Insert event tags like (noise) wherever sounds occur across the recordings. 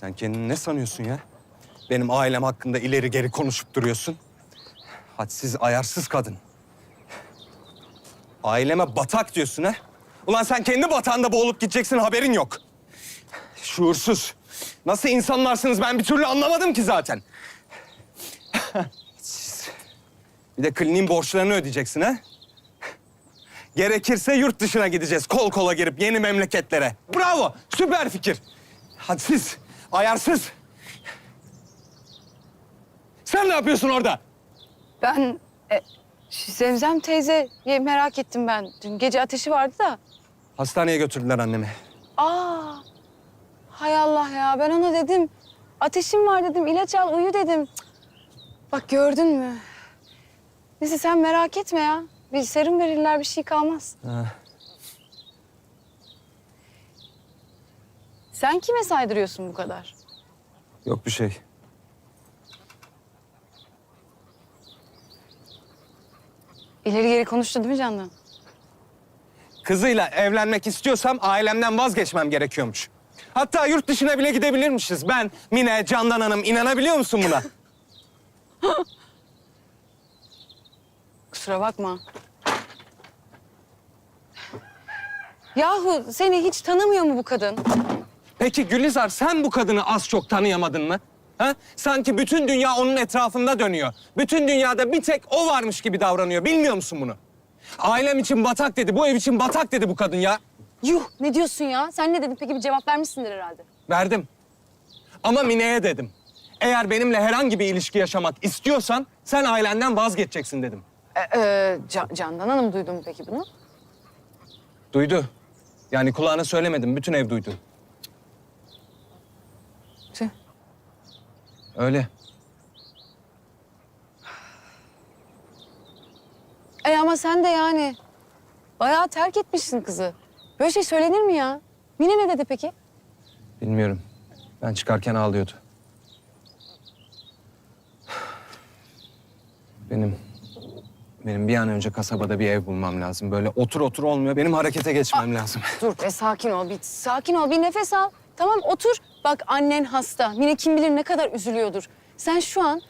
Sen kendini ne sanıyorsun ya? Benim ailem hakkında ileri geri konuşup duruyorsun. Hadsiz, ayarsız kadın. Aileme batak diyorsun ha? Ulan sen kendi batağında boğulup gideceksin haberin yok. Şuursuz. Nasıl insanlarsınız ben bir türlü anlamadım ki zaten. Bir de kliniğin borçlarını ödeyeceksin ha? Gerekirse yurt dışına gideceğiz kol kola girip yeni memleketlere. Bravo, süper fikir. Hadsiz, ayarsız. Sen ne yapıyorsun orada? Ben e, Zemzem teyzeyi merak ettim ben. Dün gece ateşi vardı da. Hastaneye götürdüler annemi. Aa, hay Allah ya ben ona dedim. Ateşim var dedim, ilaç al uyu dedim. Cık. Bak gördün mü? Neyse sen merak etme ya. Bir serum verirler bir şey kalmaz. Ha. Sen kime saydırıyorsun bu kadar? Yok bir şey. İleri geri konuştu değil mi Candan? Kızıyla evlenmek istiyorsam ailemden vazgeçmem gerekiyormuş. Hatta yurt dışına bile gidebilirmişiz. Ben, Mine, Candan Hanım inanabiliyor musun buna? (laughs) Kusura bakma. Yahu seni hiç tanımıyor mu bu kadın? Peki Gülizar sen bu kadını az çok tanıyamadın mı? Ha? Sanki bütün dünya onun etrafında dönüyor. Bütün dünyada bir tek o varmış gibi davranıyor. Bilmiyor musun bunu? Ailem için batak dedi, bu ev için batak dedi bu kadın ya. Yuh ne diyorsun ya? Sen ne dedin peki bir cevap vermişsindir herhalde. Verdim. Ama Mine'ye dedim. Eğer benimle herhangi bir ilişki yaşamak istiyorsan sen ailenden vazgeçeceksin dedim. Ee, e, Can- Candan Hanım duydu mu peki bunu? Duydu. Yani kulağına söylemedim, bütün ev duydu. Öyle. E ama sen de yani bayağı terk etmişsin kızı. Böyle şey söylenir mi ya? Mine ne dedi peki? Bilmiyorum. Ben çıkarken ağlıyordu. Benim benim bir an önce kasabada bir ev bulmam lazım. Böyle otur otur olmuyor. Benim harekete geçmem lazım. Dur be sakin ol bir sakin ol bir nefes al. Tamam otur. Bak annen hasta. Mine kim bilir ne kadar üzülüyordur. Sen şu an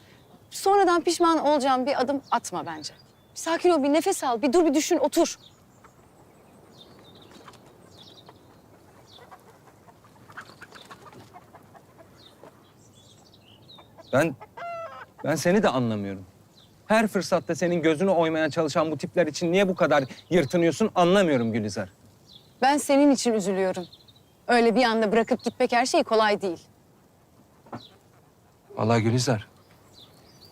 sonradan pişman olacağın bir adım atma bence. Bir sakin ol bir nefes al. Bir dur bir düşün otur. Ben ben seni de anlamıyorum. Her fırsatta senin gözünü oymaya çalışan bu tipler için niye bu kadar yırtınıyorsun anlamıyorum Gülizar. Ben senin için üzülüyorum. Öyle bir anda bırakıp gitmek her şey kolay değil. Vallahi Gülizar.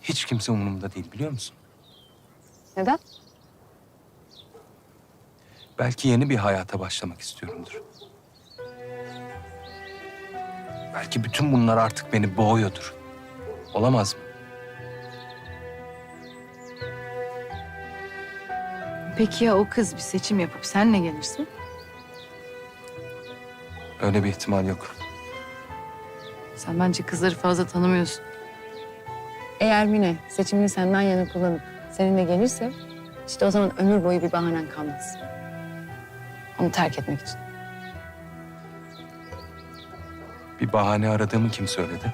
Hiç kimse umurumda değil biliyor musun? Neden? Belki yeni bir hayata başlamak istiyorumdur. Belki bütün bunlar artık beni boğuyordur. Olamaz mı? Peki ya o kız bir seçim yapıp senle gelirse? Öyle bir ihtimal yok. Sen bence kızları fazla tanımıyorsun. Eğer Mine seçimini senden yana kullanıp seninle gelirse işte o zaman ömür boyu bir bahanen kalmaz. Onu terk etmek için. Bir bahane aradığımı kim söyledi?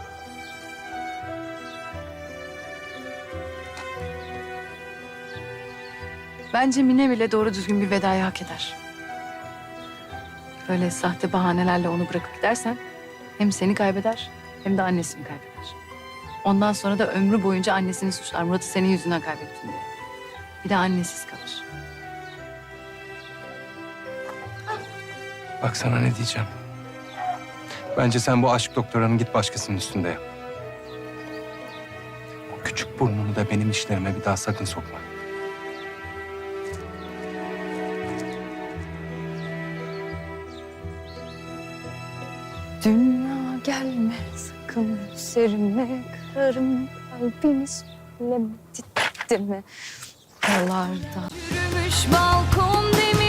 Bence Mine bile doğru düzgün bir vedayı hak eder. Böyle sahte bahanelerle onu bırakıp gidersen hem seni kaybeder hem de annesini kaybeder. Ondan sonra da ömrü boyunca annesini suçlar. Murat'ı senin yüzünden kaybettin diye. Bir de annesiz kalır. Bak sana ne diyeceğim. Bence sen bu aşk doktorunu git başkasının üstünde yap. O küçük burnunu da benim işlerime bir daha sakın sokma. Sakın üzerime kırarım kalbini söylemedi mi? Yollarda Yürümüş balkon demir